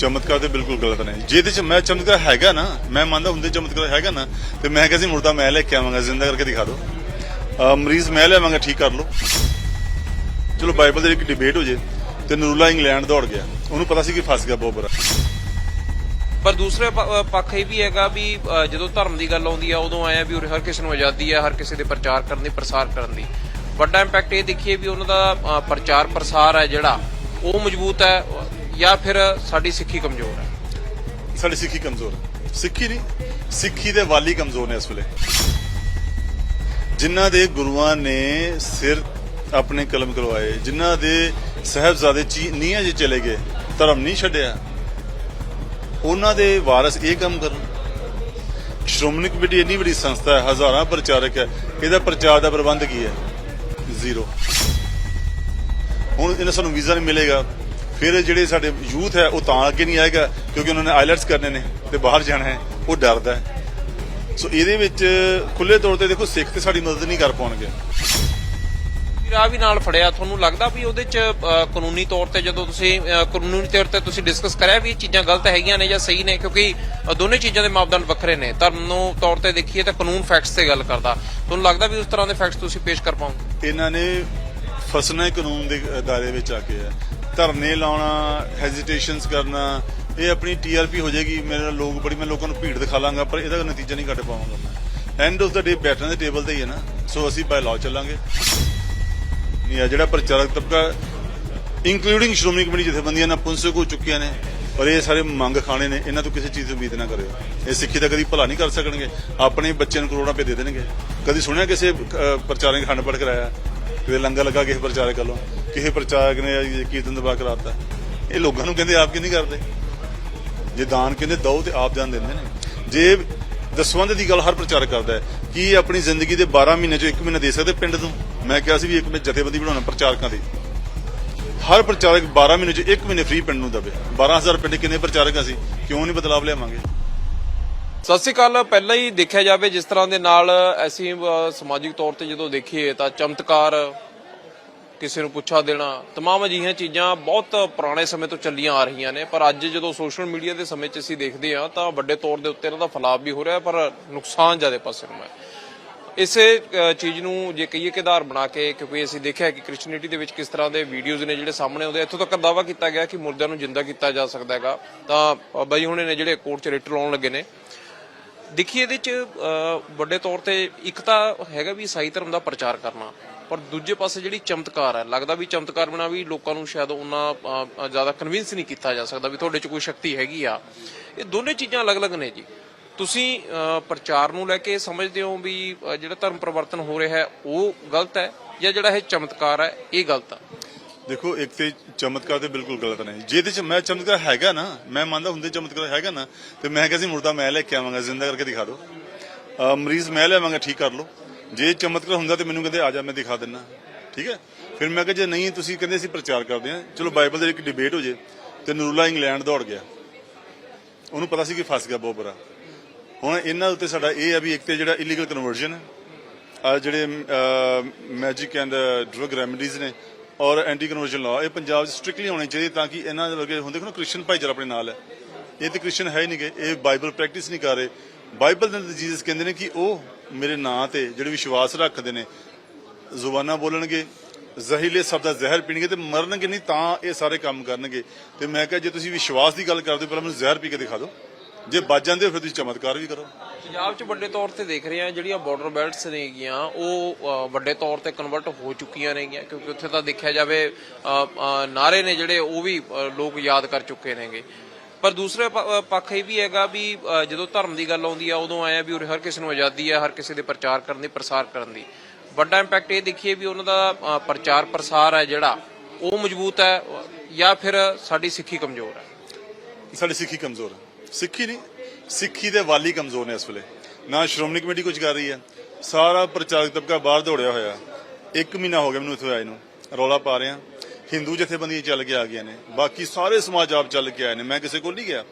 ਚਮਤਕਾਰ ਤੇ ਬਿਲਕੁਲ ਗਲਤ ਨੇ। ਜਿਹਦੇ ਚ ਮੈਂ ਚਮਤਕਾਰ ਹੈਗਾ ਨਾ, ਮੈਂ ਮੰਨਦਾ ਹੁੰਦੇ ਚਮਤਕਾਰ ਹੈਗਾ ਨਾ, ਤੇ ਮੈਂ ਕਿਹਾ ਸੀ, ਮੁਰਦਾ ਮੈਂ ਲੈ ਕੇ ਆਵਾਂਗਾ, ਜ਼ਿੰਦਾ ਕਰਕੇ ਦਿਖਾ ਦਿਓ। ਮਰੀਜ਼ ਮੈਂ ਲਿਆਵਾਂਗਾ ਠੀਕ ਕਰ ਲਓ। ਚਲੋ, ਬਾਈਬਲ ਦੇ ਇੱਕ ਡਿਬੇਟ ਹੋ ਜੇ, ਤੇ ਨਰੂਲਾ ਇੰਗਲੈਂਡ ਦੌੜ ਗਿਆ। ਉਹਨੂੰ ਪਤਾ ਸੀ ਕਿ ਫਸ ਗਿਆ, ਬਹੁਤ ਪਰ ਦੂਸਰੇ ਪੱਖ ਇਹ ਵੀ ਹੈਗਾ ਵੀ ਜਦੋਂ ਧਰਮ ਦੀ ਗੱਲ ਆਉਂਦੀ ਆ, ਉਦੋਂ ਆਇਆ ਵੀ ਹਰ ਕਿਸੇ ਨੂੰ ਆਜ਼ਾਦੀ ਹੈ ਹਰ ਕਿਸੇ ਦੇ ਪ੍ਰਚਾਰ ਕਰਨ ਦੀ, ਪ੍ਰਸਾਰ ਕਰਨ ਦੀ। ਵੱਡਾ ਇੰਪੈਕਟ ਇਹ ਦੇਖੀਏ ਵੀ ਉਹਨਾਂ ਦਾ ਪ੍ਰਚਾਰ ਪ੍ਰਸਾਰ ਹੈ ਜਿਹੜਾ, ਉਹ ਮਜ਼ਬੂਤ ਹੈ ਜਾਂ ਫਿਰ ਸਾਡੀ ਸਿੱਖੀ ਕਮਜ਼ੋਰ ਹੈ? ਸਾਡੀ ਸਿੱਖੀ ਕਮਜ਼ੋਰ ਹੈ। ਸਿੱਖੀ ਨਹੀਂ, ਸਿੱਖੀ ਦੇ ਵਾਲੀ ਕਮਜ਼ੋਰ ਨੇ ਇਸ ਵੇਲੇ। ਜਿਨ੍ਹਾਂ ਦੇ ਗੁਰੂਆਂ ਨੇ ਸਿਰ ਆਪਣੇ ਕਲਮ ਕਰਵਾਏ, ਜਿਨ੍ਹਾਂ ਦੇ ਸਹਿਬਜ਼ਾਦੇ ਚੀ- ਨੀਹਾਂ 'ਚ ਚਲੇ ਗਏ, ਧਰਮ ਨਹੀਂ ਛੱਡਿਆ, ਉਹਨਾਂ ਦੇ ਵਾਰਸ ਇਹ ਕੰਮ ਕਰਨ। ਸ਼੍ਰੋਮਣੀ ਕਮੇਟੀ ਇੰਨੀ ਵੱਡੀ ਸੰਸਥਾ ਹੈ, ਹਜ਼ਾਰਾਂ ਪ੍ਰਚਾਰਕ ਹੈ, ਇਹਦਾ ਪ੍ਰਚਾਰ ਦਾ ਪ੍ਰਬੰਧ ਕੀ ਹੈ? ਜ਼ੀਰੋ। ਹੁਣ ਇਹਨਾਂ ਸਾਨੂੰ ਵੀਜ਼ਾ ਨਹੀਂ ਮਿਲੇਗਾ। ਫਿਰ ਜਿਹੜੇ ਸਾਡੇ ਯੂਥ ਹੈ ਉਹ ਤਾਂ ਅੱਗੇ ਨਹੀਂ ਆਏਗਾ ਕਿਉਂਕਿ ਉਹਨਾਂ ਨੇ ਆਈਲੈਟਸ ਕਰਨੇ ਨੇ ਤੇ ਬਾਹਰ ਜਾਣਾ ਹੈ ਉਹ ਡਰਦਾ ਹੈ। ਸੋ ਇਹਦੇ ਵਿੱਚ ਖੁੱਲੇ ਤੌਰ ਤੇ ਦੇਖੋ ਸਿੱਖ ਤੇ ਸਾਡੀ ਮਦਦ ਨਹੀਂ ਕਰ ਪਾਉਣਗੇ। ਰਾਹ ਵੀ ਨਾਲ ਫੜਿਆ ਤੁਹਾਨੂੰ ਲੱਗਦਾ ਵੀ ਉਹਦੇ ਚ ਕਾਨੂੰਨੀ ਤੌਰ ਤੇ ਜਦੋਂ ਤੁਸੀਂ ਕਾਨੂੰਨੀ ਤੌਰ ਤੇ ਤੁਸੀਂ ਡਿਸਕਸ ਕਰਿਆ ਵੀ ਇਹ ਚੀਜ਼ਾਂ ਗਲਤ ਹੈਗੀਆਂ ਨੇ ਜਾਂ ਸਹੀ ਨੇ ਕਿਉਂਕਿ ਦੋਨੇ ਚੀਜ਼ਾਂ ਦੇ ਮਾਪਦੰਡ ਵੱਖਰੇ ਨੇ ਧਰਮ ਨੂੰ ਤੌਰ ਤੇ ਦੇਖੀਏ ਤਾਂ ਕਾਨੂੰਨ ਫੈਕਟਸ ਤੇ ਗੱਲ ਕਰਦਾ। ਤੁਹਾਨੂੰ ਲੱਗਦਾ ਵੀ ਉਸ ਤਰ੍ਹਾਂ ਦੇ ਫੈਕਟਸ ਤੁਸੀਂ ਪੇਸ਼ ਕਰ ਪਾਓਗੇ? ਇਹਨਾਂ ਨੇ ਫਸਣਾ ਕਾਨੂੰਨ ਦੇ ਦਾਇਰੇ ਵਿੱਚ ਆ ਕੇ ਹੈ। ਧਰਨੇ ਲਾਉਣਾ ਹੈਜ਼ਿਟੇਸ਼ਨਸ ਕਰਨਾ, ਇਹ ਆਪਣੀ ਟੀਆਰਪੀ ਹੋ ਜਾਏਗੀ। ਮੇਰੇ ਨਾਲ ਲੋਕ ਬੜੀ, ਮੈਂ ਲੋਕਾਂ ਨੂੰ ਭੀੜ ਦਿਖਾ ਲਾਂਗਾ, ਪਰ ਇਹਦਾ ਨਤੀਜਾ ਨਹੀਂ ਕੱਢ ਪਾਵਾਂਗਾ ਮੈਂ। ਐਂਡ ਆਫ ਦਾ ਡੇ ਬੈਠਣ ਦੇ ਟੇਬਲ ਤੇ ਹੀ ਹੈ ਨਾ। ਸੋ ਅਸੀਂ ਬਾਈ ਲਾਅ ਚੱਲਾਂਗੇ। ਨਹੀਂ ਆ ਜਿਹੜਾ ਪ੍ਰਚਾਰਕ ਤਬਕਾ ਇਨਕਲੂਡਿੰਗ ਸ਼੍ਰੋਮਣੀ ਕਮੇਟੀ ਜਥੇਬੰਦੀਆਂ ਨਾਲ ਪੁੰਸਕ ਹੋ ਚੁੱਕੀਆਂ ਨੇ ਪਰ ਇਹ ਸਾਰੇ ਮੰਗ ਖਾਣੇ ਨੇ, ਇਹਨਾਂ ਤੋਂ ਕਿਸੇ ਚੀਜ਼ ਦੀ ਉਮੀਦ ਨਾ ਕਰਿਓ। ਇਹ ਸਿੱਖੀ ਦਾ ਕਦੀ ਭਲਾ ਨਹੀਂ ਕਰ ਸਕਣਗੇ। ਆਪਣੇ ਬੱਚਿਆਂ ਨੂੰ ਕਰੋੜਾਂ ਰੁਪਏ ਦੇ ਦੇਣਗੇ। ਕਦੀ ਸੁਣਿਆ ਕਿਸੇ ਪ੍ਰਚਾਰਕ ਖੰਡ ਪੜ ਕਰਾਇਆ? ਕਿਤੇ ਲੰਗਰ ਲੱਗਾ ਕਿਸੇ ਪ੍ਰਚਾਰਕ ਵੱਲੋਂ? ਕਿਸੇ ਪ੍ਰਚਾਰਕ ਨੇ ਇਹ ਕੀਰਤਨ ਦਬਾ ਕਰਾਤਾ ਇਹ ਲੋਕਾਂ ਨੂੰ ਕਹਿੰਦੇ, ਆਪ ਕਿ ਨਹੀਂ ਕਰਦੇ? ਜੇ ਦਾਨ ਕਹਿੰਦੇ, ਦਓ ਤੇ ਆਪ ਜਾਨ ਦਿੰਦੇ ਨੇ। ਜੇ ਦਸਵੰਧ ਦੀ ਗੱਲ ਹਰ ਪ੍ਰਚਾਰਕ ਕਰਦਾ ਹੈ, ਕਿ ਆਪਣੀ ਜ਼ਿੰਦਗੀ ਦੇ 12 ਮਹੀਨੇ ਚੋਂ 1 ਮਹੀਨਾ ਦੇ ਸਕਦੇ ਪਿੰਡ ਨੂੰ ਮੈਂ ਕਿਹਾ ਸੀ ਵੀ ਇੱਕ ਮੈਂ ਜਥੇਬੰਦੀ ਬਣਾਉਣਾ, ਪ੍ਰਚਾਰਕਾਂ ਦੀ। ਹਰ ਪ੍ਰਚਾਰਕ 12 ਮਹੀਨੇ ਚ 1 ਮਹੀਨੇ ਫ੍ਰੀ ਪਿੰਡ ਨੂੰ ਦਵੇ। 12000 ਪਿੰਡ ਕਿੰਨੇ ਪ੍ਰਚਾਰਕ ਅਸੀਂ ਕਿਉਂ ਨਹੀਂ ਬਦਲਾਵ ਲਿਆਵਾਂਗੇ? ਸਤਿ ਸ਼੍ਰੀ ਅਕਾਲ। ਪਹਿਲਾਂ ਹੀ ਦੇਖਿਆ ਜਾਵੇ, ਜਿਸ ਤਰ੍ਹਾਂ ਦੇ ਨਾਲ ਅਸੀਂ ਸਮਾਜਿਕ ਤੌਰ ਤੇ ਜਦੋਂ ਦੇਖੀਏ ਤਾਂ ਚਮਤਕਾਰ ਕਿਸੇ ਨੂੰ ਪੁੱਛਾ ਦੇਣਾ तमाम ਅਜਿਹੀਆਂ ਚੀਜ਼ਾਂ ਬਹੁਤ ਪੁਰਾਣੇ ਸਮੇਂ ਤੋਂ ਚੱਲੀਆਂ ਆ ਰਹੀਆਂ ਨੇ ਪਰ ਅੱਜ ਜਦੋਂ ਸੋਸ਼ਲ ਮੀਡੀਆ ਦੇ ਸਮੇਂ 'ਚ ਅਸੀਂ ਦੇਖਦੇ ਹਾਂ ਤਾਂ ਵੱਡੇ ਤੌਰ ਦੇ ਉੱਤੇ ਇਹਨਾਂ ਦਾ ਫੈਲਾਅ ਵੀ ਹੋ ਰਿਹਾ ਪਰ ਨੁਕਸਾਨ ਜ਼ਿਆਦਾ ਪਾਸੇ ਨੂੰ ਹੈ ਇਸੇ ਅ, ਚੀਜ਼ ਨੂੰ ਜੇ ਕਹੀਏ ਕਿ ਆਧਾਰ ਬਣਾ ਕੇ ਕਿਉਂਕਿ ਅਸੀਂ ਦੇਖਿਆ ਕਿ ਕ੍ਰਿਸਚੀਅਨਿਟੀ ਦੇ ਵਿੱਚ ਕਿਸ ਤਰ੍ਹਾਂ ਦੇ ਵੀਡੀਓਜ਼ ਨੇ ਜਿਹੜੇ ਸਾਹਮਣੇ ਆਉਂਦੇ ਇੱਥੋਂ ਤੱਕ ਦਾਵਾ ਕੀਤਾ ਗਿਆ ਕਿ ਮੁਰਦਿਆਂ ਨੂੰ ਜਿੰਦਾ ਕੀਤਾ ਜਾ ਸਕਦਾ ਹੈਗਾ ਤਾਂ ਅ, ਬਾਈ ਹੁਣੇ ਨੇ ਜਿਹੜੇ ਕੋਰਟ 'ਚ ਰਿਟ ਲਾਉਣ ਲੱਗੇ ਨੇ ਦੇਖੀਏ ਇਹਦੇ ਚ ਅ, ਵੱਡੇ ਤੌਰ ਤੇ ਇੱਕ ਤਾਂ ਹੈਗਾ ਵੀ ਈਸਾਈ ਧਰਮ ਦਾ ਪ੍ਰਚਾਰ ਕਰਨਾ ਪਰ ਦੂਜੇ ਪਾਸੇ ਜਿਹੜੀ ਚਮਤਕਾਰ ਹੈ, ਲੱਗਦਾ ਵੀ ਚਮਤਕਾਰ ਬਿਨਾ ਵੀ ਲੋਕਾਂ ਨੂੰ ਸ਼ਾਇਦ ਉਹਨਾਂ ਜ਼ਿਆਦਾ ਕਨਵਿੰਸ ਨਹੀਂ ਕੀਤਾ ਜਾ ਸਕਦਾ ਵੀ ਤੁਹਾਡੇ ਚ ਕੋਈ ਸ਼ਕਤੀ ਹੈਗੀ ਆ। ਇਹ ਦੋਨੇ ਚੀਜ਼ਾਂ ਅਲੱਗ-ਅਲੱਗ ਨੇ ਜੀ। ਤੁਸੀਂ ਪ੍ਰਚਾਰ ਨੂੰ ਲੈ ਕੇ ਸਮਝਦੇ ਹੋ ਵੀ ਜਿਹੜਾ ਧਰਮ ਪਰਿਵਰਤਨ ਹੋ ਰਿਹਾ ਹੈ, ਉਹ ਗਲਤ ਹੈ ਜਾਂ ਜਿਹੜਾ ਇਹ ਚਮਤਕਾਰ ਹੈ, ਇਹ ਗਲਤ ਆ? ਦੇਖੋ, ਇੱਕ ਤੇ ਚਮਤਕਾਰ ਤੇ ਬਿਲਕੁਲ ਗਲਤ ਨੇ ਜਿਹਦੇ ਚ ਮੈਂ ਚਮਤਕਾਰ ਹੈਗਾ ਨਾ, ਮੈਂ ਮੰਨਦਾ ਹੁੰਦੇ ਚਮਤਕਾਰ ਹੈਗਾ ਨਾ, ਤੇ ਮੈਂ ਕਿਹਾ ਸੀ, ਮੁਰਦਾ ਮੈਂ ਲੈ ਕੇ ਆਵਾਂਗਾ, ਜ਼ਿੰਦਾ ਕਰਕੇ ਦਿਖਾ ਦਿਓ। ਮਰੀਜ਼ ਮੈਂ ਲਿਆਵਾਂਗਾ ਠੀਕ ਕਰ ਲਓ। ਜੇ ਚਮਤਕਾਰ ਹੁੰਦਾ ਤੇ ਮੈਨੂੰ ਕਹਿੰਦੇ ਆ ਜਾ, ਮੈਂ ਦਿਖਾ ਦਿੰਨਾ। ਠੀਕ ਹੈ? ਫਿਰ ਮੈਂ ਕਿਹਾ ਜੇ ਨਹੀਂ, ਤੁਸੀਂ ਕਹਿੰਦੇ ਅਸੀਂ ਪ੍ਰਚਾਰ ਕਰਦੇ ਹਾਂ। ਚਲੋ, ਬਾਈਬਲ ਦੇ ਇੱਕ ਡਿਬੇਟ ਹੋ ਜੇ ਤੇ ਨਰੂਲਾ ਇੰਗਲੈਂਡ ਦੌੜ ਗਿਆ। ਉਹਨੂੰ ਪਤਾ ਸੀ ਕਿ ਫਸ ਗਿਆ ਬਹੁਤ ਬੜਾ ਹੁਣ ਇਹਨਾਂ ਉੱਤੇ ਸਾਡਾ ਇਹ ਹੈ ਵੀ ਇੱਕ ਤੇ ਜਿਹੜਾ ਇਲੀਗਲ ਕਨਵਰਜਨ ਹੈ, ਆ ਜਿਹੜੇ ਮੈਜਿਕ ਐਂਡ ਡਰਗ ਰੈਮਡੀਜ਼ ਨੇ ਔਰ ਐਂਟੀ ਕਨਵਰਜਨ ਲਾਅ ਇਹ ਪੰਜਾਬ 'ਚ ਸਟ੍ਰਿਕਟਲੀ ਹੋਣੇ ਚਾਹੀਦੇ ਤਾਂ ਕਿ ਇਹਨਾਂ ਦੇ ਵਰਗੇ ਹੁੰਦੇ ਦੇਖੋ ਕ੍ਰਿਸਚੀਅਨ ਭਾਈਚਾਰਾ ਆਪਣੇ ਨਾਲ ਹੈ। ਇਹ ਤੇ ਕ੍ਰਿਸਚੀਅਨ ਹੈ ਹੀ ਨਹੀਂਗੇ ਇਹ ਬਾਈਬਲ ਪ੍ਰੈਕਟਿਸ ਨਹੀਂ ਕਰ ਰਹੇ। ਬਾਈਬਲ ਦੇ ਜੀਸਸ ਕਹਿੰਦੇ ਨੇ ਕਿ ਉਹ ਮੇਰੇ ਨਾਂ ਤੇ ਜਿਹੜੇ ਵਿਸ਼ਵਾਸ ਰੱਖਦੇ ਨੇ ਜ਼ੁਬਾਨਾਂ ਬੋਲਣਗੇ ਜ਼ਹਿਰੀਲੇ ਸ਼ਬਦ ਦਾ ਜ਼ਹਿਰ ਪੀਣਗੇ ਤੇ ਮਰਨਗੇ ਨਹੀਂ ਤਾਂ ਇਹ ਸਾਰੇ ਕੰਮ ਕਰਨਗੇ। ਤੇ ਮੈਂ ਕਿਹਾ ਜੇ ਤੁਸੀਂ ਵਿਸ਼ਵਾਸ ਦੀ ਗੱਲ ਕਰਦੇ ਹੋ ਪਹਿਲਾਂ ਮੈਨੂੰ ਜ਼ਹਿਰ ਪੀ ਕੇ ਦਿਖਾ ਦਿਓ। ਜੇ ਬਚ ਜਾਂਦੇ ਹੋ ਫਿਰ ਤੁਸੀਂ ਚਮਤਕਾਰ ਵੀ ਕਰੋ। ਪੰਜਾਬ 'ਚ ਵੱਡੇ ਤੌਰ ਤੇ ਦੇਖ ਰਹੇ ਆ ਜਿਹੜੀਆਂ ਬਾਰਡਰ ਬੈਲਟਸ ਨੇਗੀਆਂ ਉਹ ਵੱਡੇ ਤੌਰ ਤੇ ਕਨਵਰਟ ਹੋ ਚੁੱਕੀਆਂ ਨੇਗੀਆਂ ਕਿਉਂਕਿ ਉੱਥੇ ਤਾਂ ਦੇਖਿਆ ਜਾਵੇ ਅ, ਨਾਰੇ ਨੇ ਜਿਹੜੇ ਉਹ ਵੀ ਲੋਕ ਯਾਦ ਕਰ ਚੁੱਕੇ ਨੇਗੇ। ਪਰ ਦੂਸਰੇ ਪੱਖ ਇਹ ਵੀ ਹੈਗਾ ਵੀ ਜਦੋਂ ਧਰਮ ਦੀ ਗੱਲ ਆਉਂਦੀ ਆ, ਉਦੋਂ ਆਇਆ ਵੀ ਹਰ ਕਿਸੇ ਨੂੰ ਆਜ਼ਾਦੀ ਹੈ ਹਰ ਕਿਸੇ ਦੇ ਪ੍ਰਚਾਰ ਕਰਨ ਦੀ, ਪ੍ਰਸਾਰ ਕਰਨ ਦੀ। ਵੱਡਾ ਇੰਪੈਕਟ ਇਹ ਦੇਖੀਏ ਵੀ ਉਹਨਾਂ ਦਾ ਪ੍ਰਚਾਰ, ਪ੍ਰਸਾਰ ਹੈ ਜਿਹੜਾ, ਉਹ ਮਜ਼ਬੂਤ ਹੈ, ਜਾਂ ਫਿਰ ਸਾਡੀ ਸਿੱਖੀ ਕਮਜ਼ੋਰ ਹੈ? ਸਾਡੀ ਸਿੱਖੀ ਕਮਜ਼ੋਰ ਹੈ। ਸਿੱਖੀ ਨਹੀਂ, ਸਿੱਖੀ ਦੇ ਵਾਲੀ ਕਮਜ਼ੋਰ ਨੇ ਇਸ ਵੇਲੇ। ਨਾ ਸ਼੍ਰੋਮਣੀ ਕਮੇਟੀ ਕੁਝ ਕਰ ਰਹੀ ਹੈ। ਸਾਰਾ ਪ੍ਰਚਾਰਕ ਤਬਕਾ ਬਾਹਰ ਦੌੜਿਆ ਹੋਇਆ। ਇੱਕ ਮਹੀਨਾ ਹੋ ਗਿਆ ਮੈਨੂੰ ਇੱਥੇ ਆਏ ਨੂੰ। ਰੌਲਾ ਪਾ ਰਿਹਾ ਹਿੰਦੂ ਜਥੇਬੰਦੀਆਂ ਚੱਲ ਕੇ ਆ ਗਈਆਂ ਨੇ ਬਾਕੀ ਸਾਰੇ ਸਮਾਜ ਆਪ ਚੱਲ ਕੇ ਆਏ ਨੇ ਮੈਂ ਕਿਸੇ ਕੋਲ ਨਹੀਂ ਗਿਆ।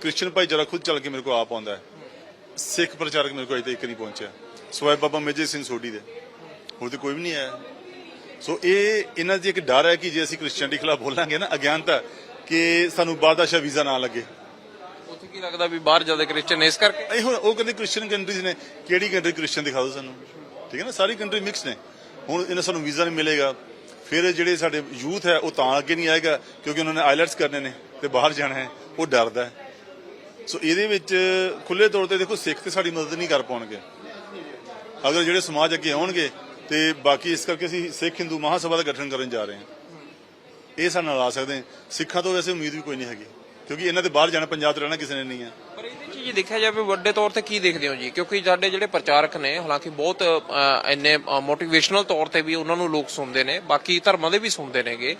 ਕ੍ਰਿਸਚੀਅਨ ਭਾਈਚਾਰਾ ਖੁਦ ਚੱਲ ਕੇ ਮੇਰੇ ਕੋਲ ਆਪ ਆਉਂਦਾ ਹੈ। ਸਿੱਖ ਪ੍ਰਚਾਰਕ ਮੇਰੇ ਕੋਲ ਅਜੇ ਤੱਕ ਨਹੀਂ ਪਹੁੰਚਿਆ। ਸਵਾਇ ਬਾਬਾ ਮੇਜਰ ਸਿੰਘ ਸੋਢੀ ਦੇ। ਹੋਰ ਤੇ ਕੋਈ ਵੀ ਨਹੀਂ ਆਇਆ। ਸੋ ਇਹ ਇਹਨਾਂ ਦੀ ਇੱਕ ਡਰ ਹੈ ਕਿ ਜੇ ਅਸੀਂ ਕ੍ਰਿਸਚੀਅਨਟੀ ਖਿਲਾਫ ਬੋਲਾਂਗੇ ਨਾ ਅਗਿਆਨਤਾ ਕਿ ਸਾਨੂੰ ਸ਼ਾ ਵੀਜ਼ਾ ਨਾ ਲੱਗੇ। ਉੱਥੇ ਕੀ ਲੱਗਦਾ ਵੀ ਬਾਹਰ ਜ਼ਿਆਦਾ ਕ੍ਰਿਸਚੀਅਨ ਇਸ ਕਰਕੇ? ਇਹ ਹੁਣ ਉਹ ਕਹਿੰਦੇ ਕ੍ਰਿਸਚੀਅਨ ਕੰਟਰੀਜ਼ ਨੇ ਕਿਹੜੀ ਕੰਟਰੀ ਕ੍ਰਿਸਚੀਅਨ ਦਿਖਾ ਦਿਓ ਸਾਨੂੰ। ਠੀਕ ਹੈ ਨਾ ਸਾਰੀ ਕੰਟਰੀ ਮਿਕਸ ਨੇ। ਹੁਣ ਇਹਨਾਂ ਸਾਨੂੰ ਵੀਜ਼ਾ ਨਹੀਂ ਮਿਲੇਗਾ। ਫਿਰ ਜਿਹੜੇ ਸਾਡੇ ਯੂਥ ਹੈ, ਉਹ ਤਾਂ ਅੱਗੇ ਨਹੀਂ ਆਏਗਾ, ਕਿਉਂਕਿ ਉਹਨਾਂ ਨੇ ਆਈਲੈਟਸ ਕਰਨੇ ਨੇ ਤੇ ਬਾਹਰ ਜਾਣਾ ਹੈ, ਉਹ ਡਰਦਾ ਹੈ। ਸੋ ਇਹਦੇ ਵਿੱਚ ਖੁੱਲੇ ਤੌਰ ਤੇ ਦੇਖੋ, ਸਿੱਖ ਤੇ ਸਾਡੀ ਮਦਦ ਨਹੀਂ ਕਰ ਪਾਉਣਗੇ। ਅਗਰ ਜਿਹੜੇ ਸਮਾਜ ਅੱਗੇ ਆਉਣਗੇ ਤੇ ਬਾਕੀ ਇਸ ਕਰਕੇ ਅਸੀਂ ਸਿੱਖ ਹਿੰਦੂ ਮਹਾਸਭਾ ਦਾ ਗਠਨ ਕਰਨ ਜਾ ਰਹੇ ਹਾਂ। ਇਹ ਸਾਡੇ ਨਾਲ ਆ ਸਕਦੇ ਹਾਂ। ਸਿੱਖਾਂ ਤੋਂ ਵੈਸੇ ਉਮੀਦ ਵੀ ਕੋਈ ਨਹੀਂ ਹੈਗੀ, ਕਿਉਂਕਿ ਇਹਨਾਂ ਦੇ ਬਾਹਰ ਜਾਣਾ, ਪੰਜਾਬ ਤੋਂ ਰਹਿਣਾ ਕਿਸੇ ਨੇ ਨਹੀਂ ਹੈ। ਜੇ ਦੇਖਿਆ ਜਾਵੇ ਵੱਡੇ ਤੌਰ ਤੇ ਕੀ ਦੇਖਦੇ ਹੋ ਜੀ? ਕਿਉਂਕਿ ਸਾਡੇ ਜਿਹੜੇ ਪ੍ਰਚਾਰਕ ਨੇ ਹਾਲਾਂਕਿ ਬਹੁਤ ਅ, ਇੰਨੇ ਮੋਟੀਵੇਸ਼ਨਲ ਤੌਰ ਤੇ ਵੀ ਉਹਨਾਂ ਨੂੰ ਲੋਕ ਸੁਣਦੇ ਨੇ ਬਾਕੀ ਧਰਮਾਂ ਦੇ ਵੀ ਸੁਣਦੇ ਨੇਗੇ।